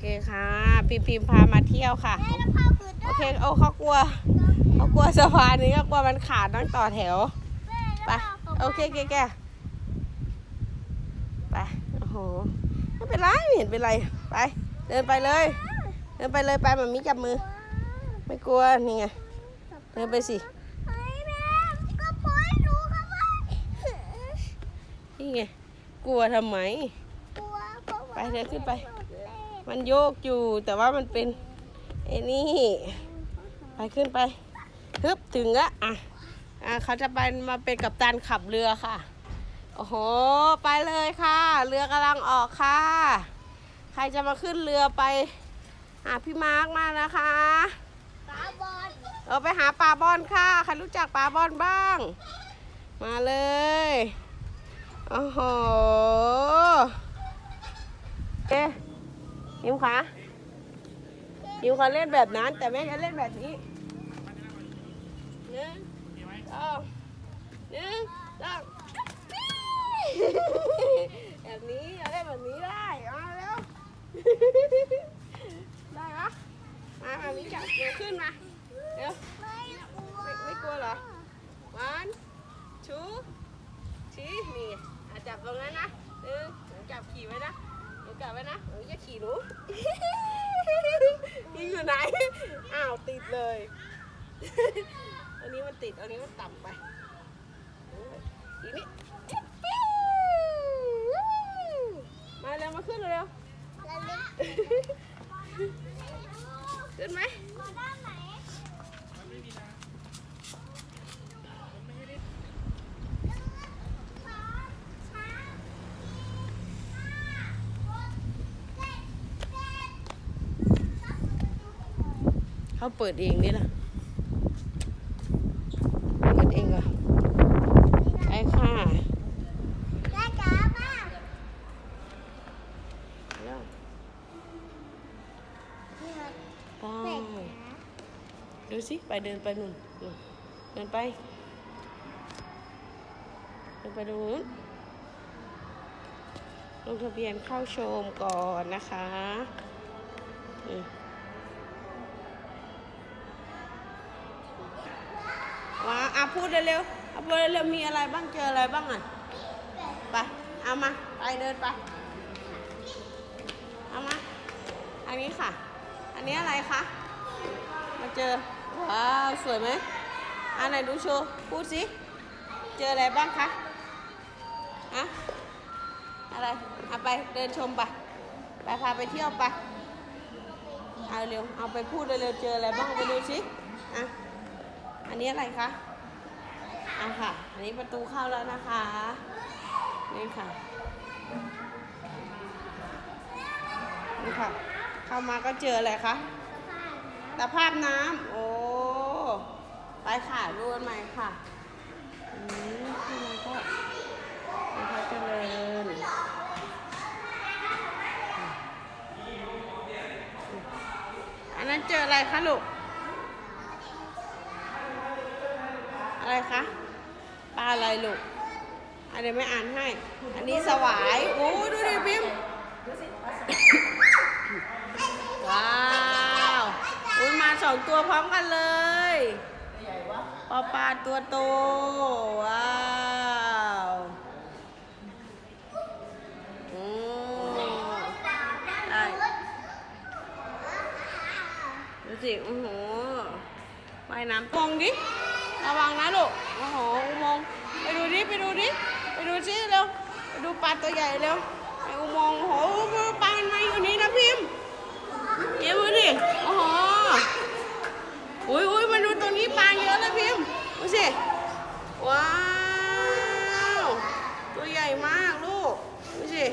เคค่ะพิมพิมพามาเที่ยวค่ะแม่แล้วพ่อคือโอเคโอ้เขากลัวเขากลัวสะพานนี้เขากลัวมันขาดต้องต่อแถวไปโอเคแกแกไปโอ้โหไม่เป็นไรไม่เห็นเป็นไรไป เดินไปเลย เดินไปเลยไปมันมีจับมือ ไม่กลัวนี่ไงเดินไปสิเฮ้ยแม่ก็ปล่อยหนูครับว่านี่ไงกลัวทำไมกลัวเพราะว่าไปเดินขึ้นไปห มันโยกอยู่แต่ว่ามันเป็นไอ้นี่ ไปขึ้นไปฮึบถึงละอะอะเขาจะไปมาเป็นกัปตันขับเรือค่ะ โอ้โห ไปเลยค่ะ เรือกำลังออกค่ะ ใครจะมาขึ้นเรือไปหาพี่มาร์กมานะคะตาบอดเราไปหาปลาบอนค่ะ ใครรู้จักปลาบอนบ้าง มาเลย โอ้โห เอ๊ะ ยิมขายิมขาเล่นแบบนั้น แต่แม่จะเล่นแบบนี้หนึ่งสองหนึ่งสองแบบนี้เอาเล่นแบบนี้ได้มาเร็วได้ปะมาแบบนี้จับเรือขึ้นมาเร็วไม่กลัวไม่กลัวเหรอ one two three นี่จับตรงนั้นนะหนึ่งจับขี่ไว้นะ นูจับไว้นะหนูจะขี่หนูยิงอยู่ไหน อ้าวติดเลย อันนี้มันติด อันนี้มันต่ำไปอีกนิดมาเร็วมาขึ้นเร็วแล้วเล็กขึ้นไหมด้านไหน เขาเปิดเองนี่ล่ะ เปิดเองเหรอไอ้ค่ะแม่จ๋าป้าแล้วนี่ครับไปแม่จ๋าดูสิ ไปเดินไปนู่นนู่นเดินไป เดินไปตรงนู้นลงทะเบียนเข้าชมก่อนนะคะ พูดเร็วๆเอาพูดเร็วๆมีอะไรบ้างเจออะไรบ้างอะไปเอามาไปเดินไปเอามาอันนี้ค่ะ อันนี้อะไรคะมาเจอว้าวสวยไหมอันไหนดูโชว์พูดสิเจออะไรบ้างคะอะอะไรเอาไปเดินชมไปไปพาไปเที่ยวไปเอาเร็วเอาไปพูดเร็วๆเจออะไรบ้างไปดูสิอะอันนี้อะไรคะ อะค่ะ อันนี้ประตูเข้าแล้วนะคะ นี่ค่ะ นี่ค่ะ เข้ามาก็เจออะไรคะตะภาพน้ำโอ้ ไปค่ะดูกันใหม่ค่ะ อืมที่มันก็มันก็เจริญอันนั้นเจออะไรคะลูก อะไรคะ อะไรลูกอันเดี๋ยวไม่อ่านให้ อันนี้สวายโอ้ดูดิพิมว้าวอุ้ยมาสองตัวพร้อมกันเลยปอปลาตัวโต ว้าวอืมได้ดูสิโอ้โหว่ายน้ำมองดิ ระวังนะลูก โอ้โหอุโมงค์ ไปดูดิไปดูดิไปดูซิเร็วไปดูปลาตัวใหญ่เร็วไออุโมงค์โหปลามันมาอยู่นี่นะพิมพ์เยี่ยมดิโอ้โหอุ้ยอุ้ยมาดูตรงนี้ปลาเยอะเลยพิมพ์ดูสิว้าว ตัวใหญ่มากลูกดูสิ